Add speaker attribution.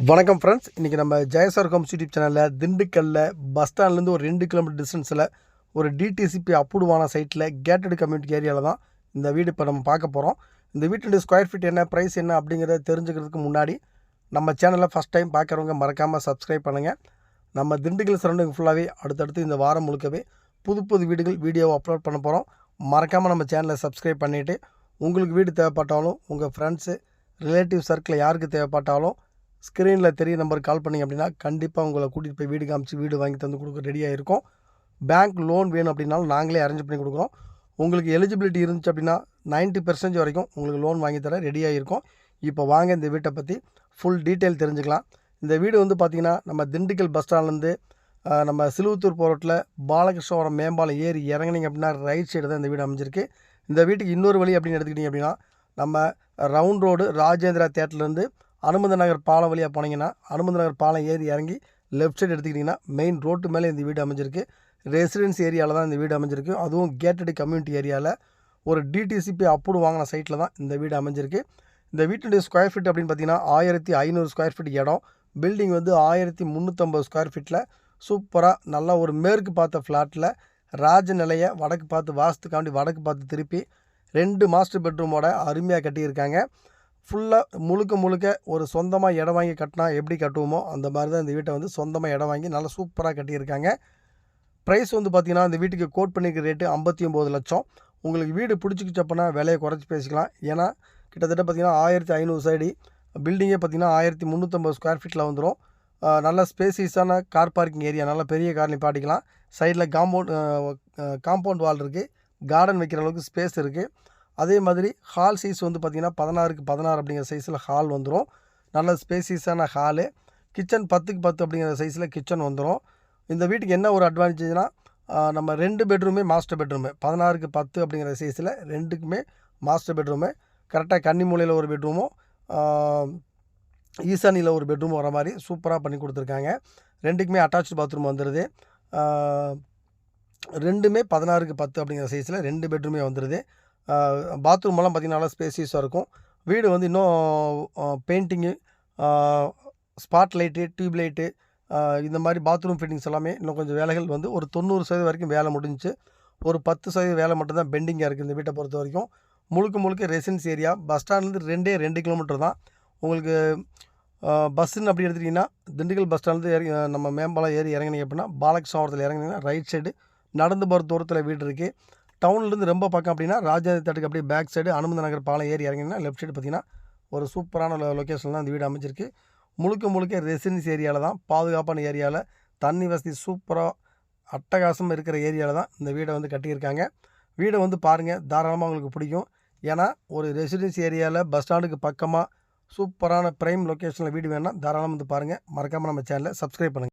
Speaker 1: வணக்கம் ஃப்ரெண்ட்ஸ் இன்றைக்கி நம்ம ஜெயசார் ஹோம்ஸ் யூடியூப் சேனலில் திண்டுக்கல்லில் பஸ் ஸ்டாண்ட்லேருந்து ஒரு ரெண்டு கிலோமீட்டர் டிஸ்டன்ஸில் ஒரு டிடிசிபி அப்ரூவான சைட்டில் கேட்டட் கம்யூனிட்டி ஏரியாவில் தான் இந்த வீடு இப்போ நம்ம பார்க்க போகிறோம் இந்த வீட்டுடைய ஸ்கொயர் ஃபீட் என்ன ப்ரைஸ் என்ன அப்படிங்கிறத தெரிஞ்சுக்கிறதுக்கு முன்னாடி நம்ம சேனலை ஃபஸ்ட் டைம் பார்க்குறவங்க மறக்காமல் சப்ஸ்கிரைப் பண்ணுங்கள் நம்ம திண்டுக்கல் சரௌண்டிங் ஃபுல்லாகவே அடுத்தடுத்து இந்த வாரம் முழுக்கவே புது புது வீடுகள் வீடியோவை அப்லோட் பண்ண போகிறோம் மறக்காமல் நம்ம சேனலை சப்ஸ்கிரைப் பண்ணிவிட்டு உங்களுக்கு வீடு தேவைப்பட்டாலும் உங்கள் ஃப்ரெண்ட்ஸு ரிலேட்டிவ் சர்க்கிளில் யாருக்கு தேவைப்பட்டாலும் ஸ்க்ரீனில் தெரிய நம்பருக்கு கால் பண்ணிங்க அப்படின்னா கண்டிப்பாக உங்களை கூட்டிகிட்டு போய் வீடு காமிச்சு வீடு வாங்கி தந்து கொடுக்க ரெடியாக இருக்கும் பேங்க் லோன் வேணும் அப்படின்னாலும் நாங்களே அரேஞ்ச் பண்ணி கொடுக்குறோம். உங்களுக்கு எலிஜிபிலிட்டி இருந்துச்சு அப்படின்னா 90% பெர்சன்டேஜ் வரைக்கும் உங்களுக்கு லோன் வாங்கி தர ரெடியாக இருக்கும் இப்போ வாங்க இந்த வீட்டை பற்றி ஃபுல் டீட்டெயில் தெரிஞ்சுக்கலாம். இந்த வீடு வந்து பார்த்திங்கன்னா நம்ம திண்டுக்கல் பஸ் ஸ்டாண்ட்லேருந்து நம்ம சிலுவத்தூர் போரோட்டில் பாலகிருஷ்ணவரம் மேம்பாலம் ஏறி இறங்குனீங்க அப்படின்னா ரைட் சைடு தான் இந்த வீடு அமைஞ்சிருக்கு. இந்த வீட்டுக்கு இன்னொரு வழி அப்படின்னு எடுத்துக்கிட்டிங்க அப்படின்னா நம்ம ரவுண்ட் ரோடு ராஜேந்திரா தேட்டர்லேருந்து அனுமந்த நகர் பாலம் வழியாக போனீங்கன்னா அனுமந்த நகர் பாலம் ஏறி இறங்கி லெஃப்ட் சைடு எடுத்துக்கிட்டிங்கன்னா மெயின் ரோட்டு மேலே இந்த வீடு அமைஞ்சிருக்கு. ரெசிடென்ஸ் ஏரியாவில் தான் இந்த வீடு அமைஞ்சிருக்கு. அதுவும் கேட்டடி கம்யூனிட்டி ஏரியாவில் ஒரு டிடிசிபி அப்ரூவ் வாங்கின சைட்டில் தான் இந்த வீடு அமைஞ்சிருக்கு. இந்த வீட்டுடைய ஸ்கொயர் ஃபீட் அப்படின்னு பார்த்தீங்கன்னா ஆயிரத்தி ஐநூறு ஸ்கொயர் ஃபீட் இடம். பில்டிங் வந்து ஆயிரத்தி முந்நூற்றம்பது ஸ்கொயர் ஃபீட்டில் சூப்பராக நல்லா ஒரு மேற்கு பார்த்த ஃப்ளாட்டில் ராஜநிலையை வடக்கு பார்த்து வாஸ்துக்காண்டி வடக்கு பார்த்து திருப்பி ரெண்டு மாஸ்டர் பெட்ரூமோட அருமையாக கட்டியிருக்காங்க. ஃபுல்லாக முழுக்க முழுக்க ஒரு சொந்தமாக இடம் வாங்கி கட்டினா எப்படி கட்டுவோமோ அந்த மாதிரி தான் இந்த வீட்டை வந்து சொந்தமாக இடம் வாங்கி நல்லா சூப்பராக கட்டியிருக்காங்க. ப்ரைஸ் வந்து பார்த்திங்கன்னா இந்த வீட்டுக்கு கோட் பண்ணிக்கிற ரேட்டு ஐம்பத்தி ஒம்பது லட்சம். உங்களுக்கு வீடு பிடிச்சிக்கிச்சப்பனா விலையை குறைச்சி பேசிக்கலாம். ஏன்னா கிட்டத்தட்ட பார்த்திங்கன்னா ஆயிரத்தி ஐநூறு சைடி பில்டிங்கே பார்த்திங்கன்னா ஆயிரத்தி முந்நூற்றம்பது ஸ்கொயர் ஃபீட்டில் வந்துடும் நல்ல ஸ்பேசியஸான கார் பார்க்கிங் ஏரியா நல்ல பெரிய கார் நிப்பாட்டிக்கலாம். சைடில் காம்பவுண்ட் காம்பவுண்ட் வால் இருக்குது கார்டன் வைக்கிற அளவுக்கு ஸ்பேஸ் இருக்குது அதே மாதிரி ஹால் சைஸ் வந்து பார்த்திங்கன்னா பதினாறுக்கு பதினாறு அப்படிங்கிற சைஸில் ஹால் வந்துடும் நல்ல ஸ்பேசியஸான ஹாலு கிச்சன் பத்துக்கு பத்து அப்படிங்கிற சைஸில் கிச்சன் வந்துடும் இந்த வீட்டுக்கு என்ன ஒரு அட்வான்டேஜ்னா நம்ம ரெண்டு பெட்ரூமே மாஸ்டர் பெட்ரூமு பதினாறுக்கு பத்து அப்படிங்கிற சைஸில் ரெண்டுக்குமே மாஸ்டர் பெட்ரூமு கரெக்டாக கன்னி மூலையில் ஒரு பெட்ரூமும் ஈசானியில் ஒரு பெட்ரூம் வர மாதிரி சூப்பராக பண்ணி கொடுத்துருக்காங்க. ரெண்டுக்குமே அட்டாச்சு பாத்ரூம் வந்துடுது ரெண்டுமே பதினாறுக்கு பத்து அப்படிங்கிற சைஸில் ரெண்டு பெட்ரூமே வந்துடுது பாத்ரூமெல்லாம் பார்த்திங்கன்னா நல்லா ஸ்பேசியஸாக இருக்கும். வீடு வந்து இன்னும் painting spot light tube light இந்த மாதிரி பாத்ரூம் ஃபிட்டிங்ஸ் எல்லாமே இன்னும் கொஞ்சம் வேலைகள் வந்து ஒரு தொண்ணூறு சதவீதம் வரைக்கும் வேலை முடிஞ்சிச்சு. ஒரு பத்து சதவீதம் வேலை மட்டும்தான் பெண்டிங்காக இருக்குது இந்த வீட்டை பொறுத்த வரைக்கும். முழுக்க முழுக்க ரெசிடென்ஸ் ஏரியா பஸ் ஸ்டாண்ட்லேருந்து ரெண்டே ரெண்டு கிலோமீட்டர் தான். உங்களுக்கு பஸ்ஸுன்னு அப்படி எடுத்துட்டிங்கன்னா திண்டுக்கல் பஸ் ஸ்டாண்ட்லேருந்து இறங்கி நம்ம மேம்பாலம் ஏறி இறங்கினீங்க அப்படின்னா பாலகிருஷ்ணாவரத்தில் இறங்கினீங்கன்னா ரைட் சைடு நடந்து போகிற தூரத்தில் வீடு இருக்குது டவுன்லேருந்து ரொம்ப பக்கம் அப்படின்னா ராஜா தட்டுக்கு அப்படியே பேக் சைடு அனுமந்த நகர் பாலம் ஏறி இறங்கினா லெஃப்ட் சைடு பார்த்தீங்கன்னா ஒரு சூப்பரான லொக்கேஷனில் தான் இந்த வீடு அமைஞ்சிருக்கு. முழுக்க முழுக்க ரெசிடென்ஸ் ஏரியாவில் தான் பாதுகாப்பான ஏரியாவில் தண்ணி வசதி சூப்பராக அட்டகாசமாக இருக்கிற ஏரியாவில் தான் இந்த வீடை வந்து கட்டியிருக்காங்க. வீடை வந்து பாருங்கள் தாராளமாக உங்களுக்கு பிடிக்கும். ஏன்னா ஒரு ரெசிடென்ஸ் ஏரியாவில் பஸ் ஸ்டாண்டுக்கு பக்கமாக சூப்பரான ப்ரைம் லொக்கேஷனில் வீடு வேணால் தாராளமாக வந்து பாருங்கள் மறக்காமல் நம்ம சேனலை சப்ஸ்கிரைப் பண்ணுங்கள்